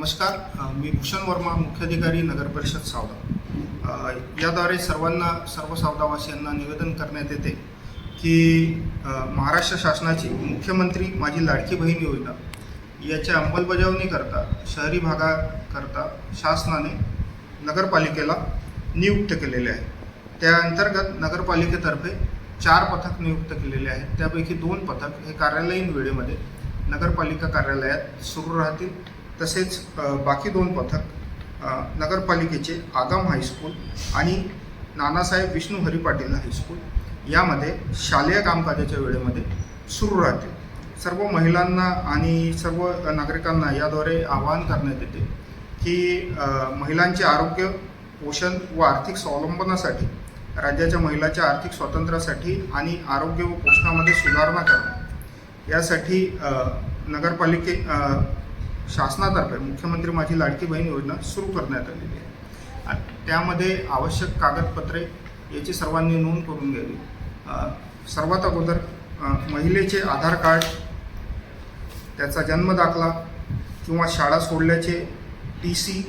नमस्कार. मी भूषण वर्मा मुख्याधिकारी नगर परिषद सावदा. याद्वारे सर्वांना सर्व सावदावासियांना निवेदन करण्यात येते की महाराष्ट्र शासनाची मुख्यमंत्री माझी लाडकी बहीण योजना याच्या अंमलबजावणीकरता शहरी भागाकरता शासनाने नगरपालिकेला नियुक्त केलेले आहे. त्या अंतर्गत नगरपालिकेतर्फे चार पथक नियुक्त केलेले आहेत. त्यापैकी दोन पथक हे कार्यालयीन वेळेमध्ये नगरपालिका कार्यालयात सुरू राहतील. तसेच बाकी दोन पथक नगरपालिकेचे आगाम हायस्कूल आणि नानासाहेब विष्णू हरी पाटील हायस्कूल यामध्ये शालेय कामकाजाच्या वेळेमध्ये सुरू राहते. सर्व महिलांना आणि सर्व नागरिकांना याद्वारे आवाहन करण्यात येते की महिलांचे आरोग्य पोषण व आर्थिक स्वावलंबनासाठी राज्याच्या महिलाच्या आर्थिक स्वातंत्र्यासाठी आणि आरोग्य व पोषणामध्ये सुधारणा करणे. यासाठी नगरपालिके शासनातर्फे मुख्यमंत्री माझी लाडकी बहीण योजना सुरू करण्यात आलेली आहे. आणि त्यामध्ये आवश्यक कागदपत्रे याची सर्वांनी नोंद करून घ्यावी. सर्वात अगोदर महिलेचे आधार कार्ड त्याचा जन्मदाखला किंवा शाळा सोडल्याचे टी सी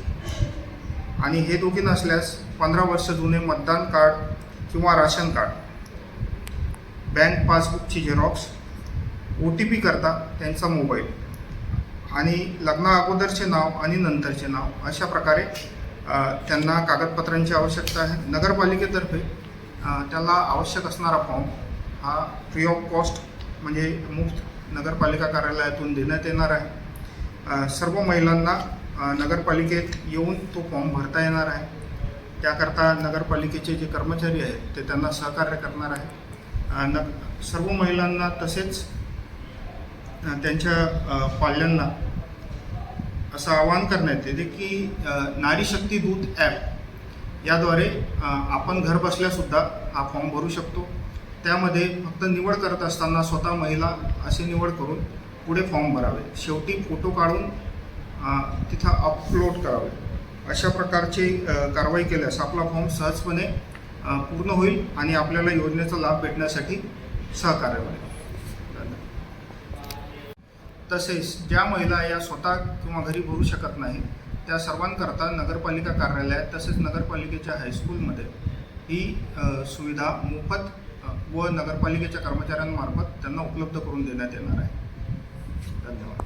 आणि हे दोघे नसल्यास पंधरा वर्ष जुने मतदान कार्ड किंवा राशन कार्ड बँक पासबुकची झेरॉक्स ओ टी पी करता त्यांचा मोबाईल. आणि लग्ना अगोदरचे नाव आणि नंतरचे नाव अशा प्रकारे त्यांना कागदपत्रांची आवश्यकता आहे. नगरपालिकेतर्फे त्याला आवश्यक असणारा फॉर्म हा फ्री ऑफ कॉस्ट म्हणजे मुफ्त नगरपालिका कार्यालयातून देण्यात येणार आहे. सर्व महिलांना नगरपालिकेत येऊन तो फॉर्म भरता येणार आहे. त्याकरता नगरपालिकेचे जे कर्मचारी आहेत ते त्यांना सहकार्य करणार आहे. न सर्व महिलांना तसेच त्यांच्या पाल्यांना असं आवाहन करण्यात येते की नारी शक्ती दूत ॲप याद्वारे आपण घर बसल्यासुद्धा हा फॉर्म भरू शकतो. त्यामध्ये फक्त निवड करत असताना स्वतः महिला असे निवड करून पुढे फॉर्म भरावे. शेवटी फोटो काढून तिथं अपलोड करावे. अशा प्रकारची कारवाई केल्यास आपला फॉर्म सहजपणे पूर्ण होईल आणि आपल्याला योजनेचा लाभ भेटण्यासाठी सहकार्य होईल तसेच ज्या महिला या स्वतः किंवा घरी भरू शकत नाही त्या सर्वांकरता नगरपालिका कार्यालयात तसेच नगरपालिकेच्या हायस्कूलमध्ये ही सुविधा मोफत व नगरपालिकेच्या कर्मचाऱ्यांमार्फत त्यांना उपलब्ध करून देण्यात येणार आहे. धन्यवाद.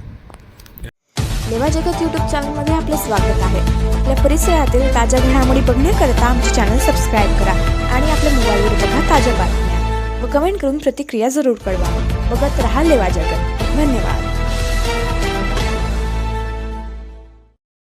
लेवा जगत यूट्यूब चॅनलमध्ये आपले स्वागत आहे. आपल्या परिसरातील ताज्या घडामोडी बघण्याकरता आमचे चॅनल सबस्क्राईब करा आणि आपल्या मोबाईलवर बघा ताज्या बातम्या व कमेंट करून प्रतिक्रिया जरूर कळवा. बघत रहा लेवा जगत. धन्यवाद. Thank you.